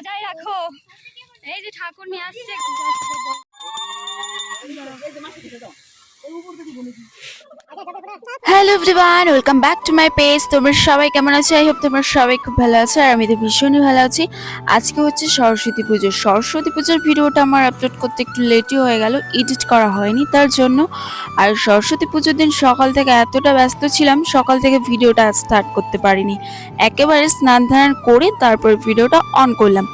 বজায় রাখো। এই যে ঠাকুর নিয়ে আসছে hello everyone welcome back to my page তোমরা সবাই কেমন আছো? আই হোপ তোমরা সবাই খুব ভালো আছো আর আমি তো ভীষণই ভালো আছি। আজকে হচ্ছে সরস্বতী পুজো। সরস্বতী পুজোর ভিডিওটা আমার আপলোড করতে একটু লেটই হয়ে গেল। এডিট করা হয়নি তার জন্য। আর সরস্বতী পুজোর দিন সকাল থেকে এতটা ব্যস্ত ছিলাম, সকাল থেকে ভিডিওটা স্টার্ট করতে পারিনি। একেবারে স্নান ধান করে তারপর ভিডিওটা অন করলাম।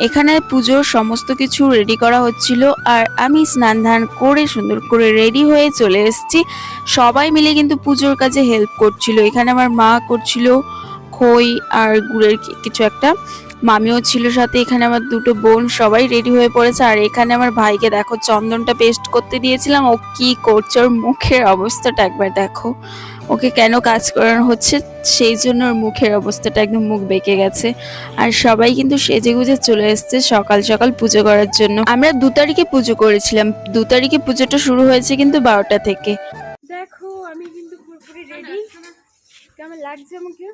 এখানে পুজোর সমস্ত কিছু রেডি করা হচ্ছিল আর আমি স্নান ধান করে সুন্দর করে রেডি হয়ে চলে এসেছি। সবাই মিলে কিন্তু পুজোর কাজে হেল্প করছিল। এখানে আমার মা করছিল খই আর গুড়ের কিছু একটা। মামিও ছিল সাথে, এখানে আমার দুটো বোন সবাই রেডি হয়ে পড়েছে। আর এখানে আমার ভাইকে দেখো, চন্দনটা পেস্ট করতে দিয়েছিলাম। ও কি করছে? ওর মুখের অবস্থাটা একবার দেখো। ওকে কেন কাজ করানো হচ্ছে? সেই জন্য ওর মুখের অবস্থাটা একদম মুখ বেঁকে গেছে। আর সবাই কিন্তু সেজে গুজে চলে এসছে সকাল সকাল পুজো করার জন্য। আমরা দু তারিখে পুজো করেছিলাম। দু তারিখে পুজোটা শুরু হয়েছে কিন্তু বারোটা থেকে। দেখো, আমি কিন্তু পুরোপুরি রেডি কেমন লাগছে আমাকে?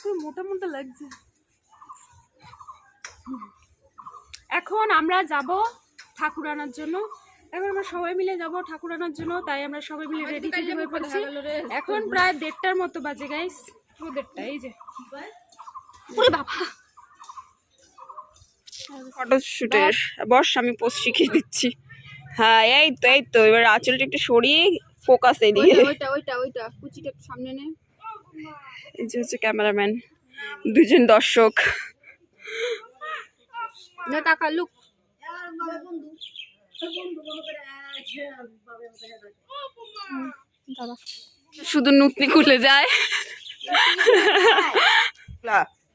পুরো মোটা মোটা লাগছে। এখন আমরা যাব ঠাকুর আনার জন্য। এখন আমরা সবাই মিলে যাব ঠাকুর আনার জন্য তাই আমরা সবাই মিলে রেডি টেডি হয়ে পড়েছি এখন প্রায় দেড়টার মতো বাজে গাইস পুরো দেড়টা এই যে। ওরে বাবা। ফটো শুটের বস আমি পোস্ট শিখিয়ে দিচ্ছি। হ্যাঁ এই তো এই তো। এবার আঁচলটা একটু সরিয়ে ফোকাস এদিকে। ওইটা ওইটা ওইটা কুচিটা একটু সামনে নে। এই যে হচ্ছে ক্যামেরাম্যান দুজন দর্শক। না টাকা লুক। শুধু নুতনি খুলে যায়।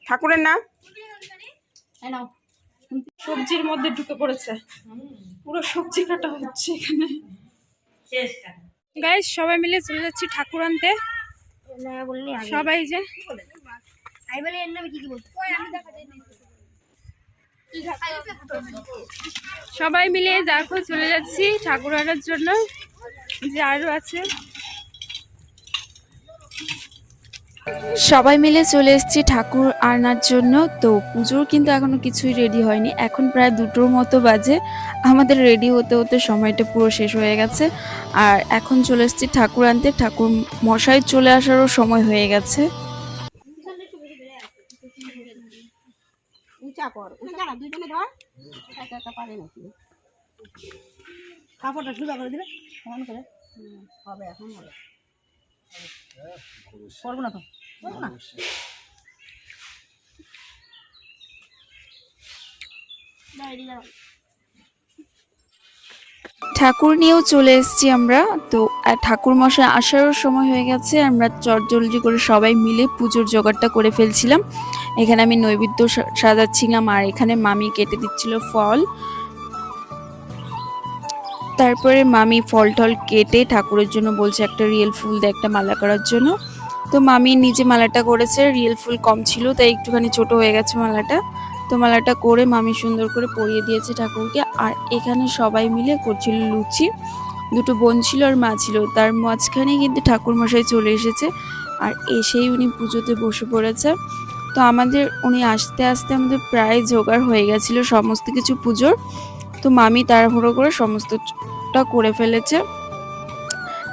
ঠাকুরের না সবজির মধ্যে ঢুকে পড়েছে। পুরো সবজি কাটা হচ্ছে এখানে। গাইস সবাই মিলে চলে যাচ্ছি ঠাকুর আনতে। সবাই যে সবাই মিলে দেখো, চলে যাচ্ছি ঠাকুর আনার জন্য। যে আরও আছে। সবাই মিলে চলে এসেছি ঠাকুর আনার জন্য। তো পুজোর কিন্তু এখনও কিছুই রেডি হয়নি। এখন প্রায় দুটোর মতো বাজে। আমাদের রেডি হতে হতে সময়টা পুরো শেষ হয়ে গেছে। আর এখন চলে এসেছি ঠাকুর আনতে। ঠাকুর মশাই চলে আসারও সময় হয়ে গেছে। উঁচা কর উঁচা না দুইজনে ধর। একা একা পারে নাকি? কাপড়টা সোজা করে দিলে কেমন করে। হবে এখন হবে। করব না তো করব না? ঠাকুর নিয়েও চলে এসেছি আমরা। তো ঠাকুর মশাই আসারও সময় হয়ে গেছে। আমরা চটজলদি করে সবাই মিলে পুজোর জোগাড়টা করে ফেলছিলাম। এখানে আমি নৈবেদ্য সাজাচ্ছিলাম আর এখানে মামি কেটে দিচ্ছিল ফল। তারপরে মামি ফল টল কেটে ঠাকুরের জন্য বলছে একটা রিয়েল ফুল দিয়ে একটা মালা করার জন্য। তো মামি নিজে মালাটা করেছে। রিয়েল ফুল কম ছিল, তাই একটুখানি ছোট হয়ে গেছে মালাটা। তো মালাটা করে মামি সুন্দর করে পরিয়ে দিয়েছে ঠাকুরকে আর এখানে সবাই মিলে করছিল লুচি দুটো বোন ছিল আর মা ছিল তার মাঝখানে কিন্তু ঠাকুর মশাই চলে এসেছে আর এসেই উনি পুজোতে বসে পড়েছে তো আমাদের উনি আসতে আসতে আমাদের প্রায় জোগাড় হয়ে গেছিল সমস্ত কিছু পুজোর তো মামি তাড়াহুড়ো করে সমস্তটা করে ফেলেছে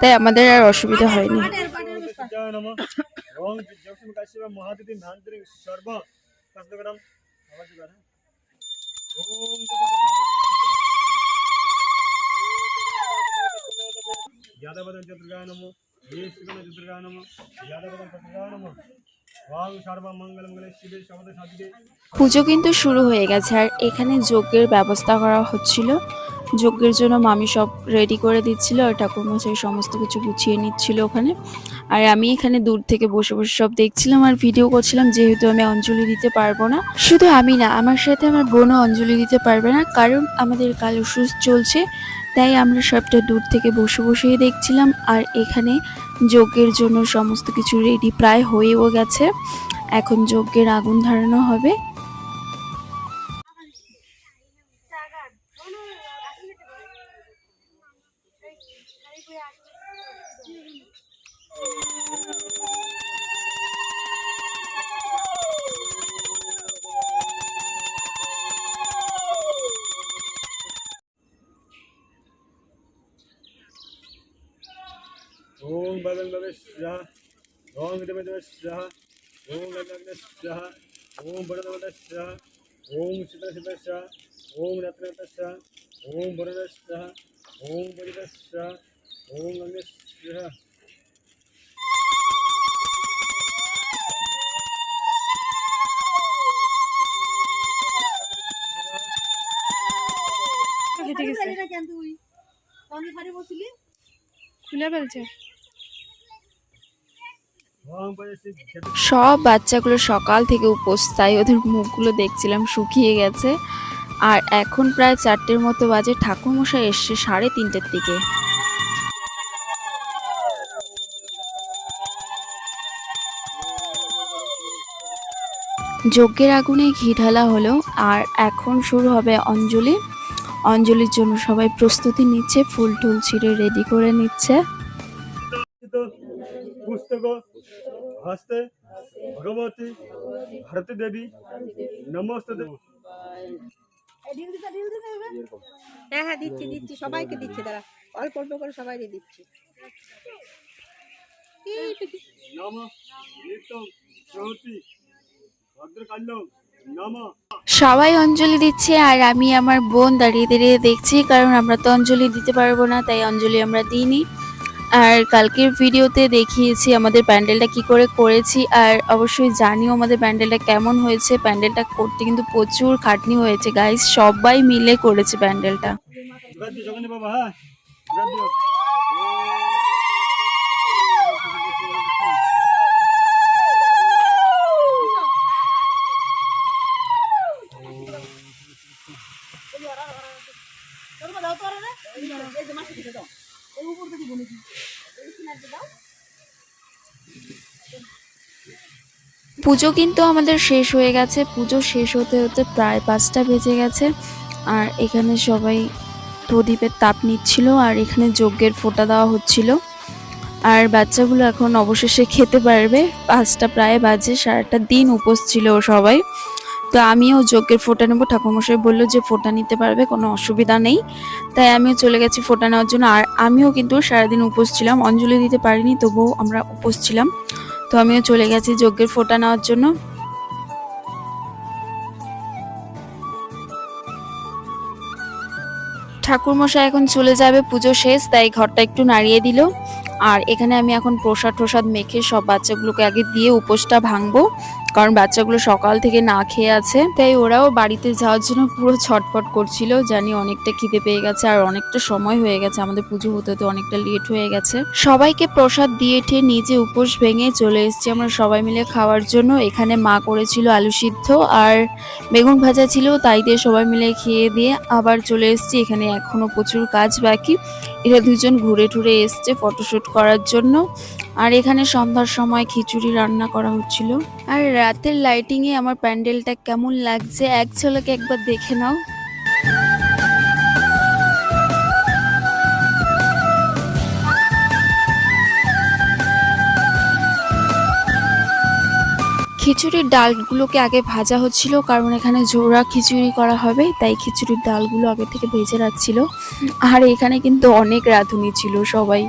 তাই আমাদের আর অসুবিধা হয়নি सिद्धाय नमः ओम जगसम काश्यप महादिति नांतरिक सर्व యాదవదం చతుర్గానము చతుర్గానము, యాదవదం చతుర్గానము. পুজো কিন্তু শুরু হয়ে গেছে আর এখানে যজ্ঞের ব্যবস্থা করা হচ্ছিল। যজ্ঞের জন্য মামি সব রেডি করে দিচ্ছিল আর ঠাকুরমশাই সমস্ত কিছু গুছিয়ে নিচ্ছিল ওখানে। আর আমি এখানে দূর থেকে বসে বসে সব দেখছিলাম আর ভিডিও করছিলাম, যেহেতু আমি অঞ্জলি দিতে পারব না। শুধু আমি না, আমার সাথে আমার বোনও অঞ্জলি দিতে পারবে না, কারণ আমাদের কালো সুস চলছে, তাই আমরা সবটা দূর থেকে বসে বসেই দেখছিলাম, আর এখানে যজ্ঞের জন্য সমস্ত কিছু রেডি প্রায় হয়েও গেছে। এখন যজ্ঞের আগুন ধরানো হবে। ఓం బలం గవేశ్వ ఓం విధమేశ్వ ఓం లగ్నశ్వ ఓం బలదవశ్వ ఓం శితశితశ్వ ఓం రత్నతశ్వ ఓం బలదశ్వ ఓం బలిదశ్వ ఓం లగ్నశ్వ কেটে গেছে তুই কোন ঘরে বসলি তুলে ফেলছে সব বাচ্চাগুলো সকাল থেকে উপোস তাই ওদের মুখগুলো দেখছিলাম শুকিয়ে গেছে। আর এখন প্রায় চারটের মতো বাজে, ঠাকুরমশাই এসছে সাড়ে তিনটের দিকে। যজ্ঞের আগুনে ঘি ঢালা হলো, আর এখন শুরু হবে অঞ্জলি। অঞ্জলির জন্য সবাই প্রস্তুতি নিচ্ছে, ফুল টুল ছিঁড়ে রেডি করে নিচ্ছে। পুস্তক হস্তে ভগবতী ভারতী দেবী নমস্ত হ্যাঁ হ্যাঁ দিচ্ছি দিচ্ছি সবাইকে দিচ্ছি অল্প অল্প করে সবাইকে দিচ্ছি। সবাই অঞ্জলি দিচ্ছে আর আমি আমার বোন দাঁড়িয়ে দাঁড়িয়ে দেখছি কারণ আমরা তো অঞ্জলি দিতে পারব না তাই অঞ্জলি আমরা দিইনি। আর কালকের ভিডিওতে দেখিয়েছি আমাদের প্যান্ডেলটা কি করে করেছি, আর অবশ্যই জানিও আমাদের প্যান্ডেলটা কেমন হয়েছে। প্যান্ডেলটা করতে কিন্তু প্রচুর খাটনি হয়েছে গাইস সবাই মিলে করেছে প্যান্ডেলটা। পুজো কিন্তু আমাদের শেষ হয়ে গেছে। পুজো শেষ হতে হতে প্রায় পাঁচটা বেজে গেছে। আর এখানে সবাই প্রদীপের তাপ নিচ্ছিল আর এখানে যজ্ঞের ফোঁটা দেওয়া হচ্ছিল। আর বাচ্চাগুলো এখন অবশেষে খেতে পারবে। পাঁচটা প্রায় বাজে সারাটা দিন উপোস ছিল সবাই। তো আমিও যজ্ঞের ফোঁটা নেব। ঠাকুরমশাই বলল যে ফোঁটা নিতে পারবে, কোনো অসুবিধা নেই। তাই আমিও চলে গেছি ফোঁটা নেওয়ার জন্য। আর আমিও কিন্তু সারাদিন উপোস ছিলাম। অঞ্জলি দিতে পারিনি, তবুও আমরা উপোস ছিলাম। তো আমিও চলে গেছি যজ্ঞের ফোটা নেওয়ার জন্য। ঠাকুরমশাই এখন চলে যাবে, পুজো শেষ, তাই ঘরটা একটু নাড়িয়ে দিল। আর এখানে আমি এখন প্রসাদ প্রসাদ মেখে সব বাচ্চাগুলোকে আগে দিয়ে উপোসটা ভাঙবো। কারণ বাচ্চাগুলো সকাল থেকে না খেয়ে আছে, তাই ওরাও বাড়িতে যাওয়ার জন্য পুরো ছটফট করছিল, জানি অনেকটা খিদে পেয়ে গেছে আর অনেকটা সময় হয়ে গেছে, আমাদের পুজো হতে হতে অনেকটা লেট হয়ে গেছে। সবাইকে প্রসাদ দিয়ে ঠে নিজে উপোস ভেঙে চলে এসেছি আমরা সবাই মিলে খাওয়ার জন্য, এখানে মা করেছিল আলু সিদ্ধ আর বেগুন ভাজা ছিল, তাই দিয়ে সবাই মিলে খেয়ে দিয়ে আবার চলে এসেছি, এখানে এখনও প্রচুর কাজ বাকি। এরা দুজন ঘুরে টুরে এসছে ফটোশুট করার জন্য। আর এখানে সন্ধ্যার সময় খিচুড়ি রান্না করা হচ্ছিল। আর রাতের লাইটিং এ আমার প্যান্ডেলটা কেমন লাগছে, এক ঝলকে একবার দেখে নাও। খিচুড়ির ডালগুলোকে আগে ভাজা হচ্ছিল, কারণ এখানে জোড়া খিচুড়ি করা হবে, তাই খিচুড়ির ডালগুলো আগে থেকে ভেজে রাখছিল। আর এখানে কিন্তু অনেক রাঁধুনি ছিল সবাই।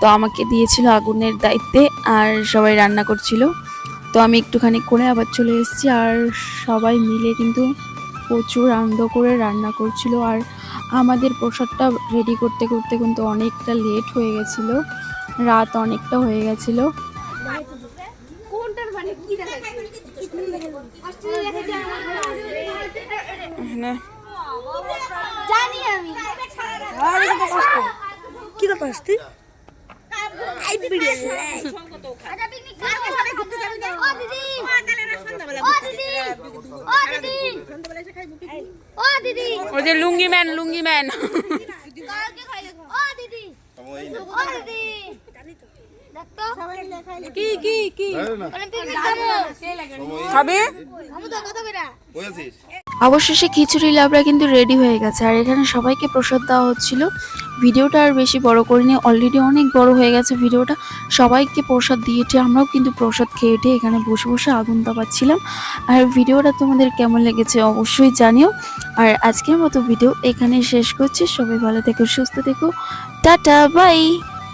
তো আমাকে দিয়েছিল আগুনের দায়িত্বে, আর সবাই রান্না করছিল। তো আমি একটুখানি করে আবার চলে এসেছি, আর সবাই মিলে কিন্তু প্রচুর আনন্দ করে রান্না করছিল। আর আমাদের প্রসাদটা রেডি করতে করতে কিন্তু অনেকটা লেট হয়ে গেছিল, রাত অনেকটা হয়ে গেছিল। জানি আমি। কি ব্যাপার তুই পিকনিক কালকে সবাই ঘুরতে যাবি তো ও দিদি। ও দিদি। ও দিদি। ও দিদি। ওই যে লুঙ্গি ম্যান লুঙ্গি ম্যান। ও দিদি। ও দিদি। কি কি কি? খাবে অবশেষে খিচুড়ি লাবড়া কিন্তু রেডি হয়ে গেছে। আর এখানে সবাইকে প্রসাদ দেওয়া হচ্ছিল। ভিডিওটা আর বেশি বড় করিনি অলরেডি অনেক বড় হয়ে গেছে ভিডিওটা। সবাইকে প্রসাদ দিয়েছে আমরাও কিন্তু প্রসাদ খেয়ে টেয়ে এখানে বসে বসে আগুন দাবাচ্ছিলাম আর ভিডিওটা তোমাদের কেমন লেগেছে অবশ্যই জানিও। আর আজকের মতো ভিডিও এখানে শেষ করছি। সবাই ভালো থেকো সুস্থ থেকো। Tata bye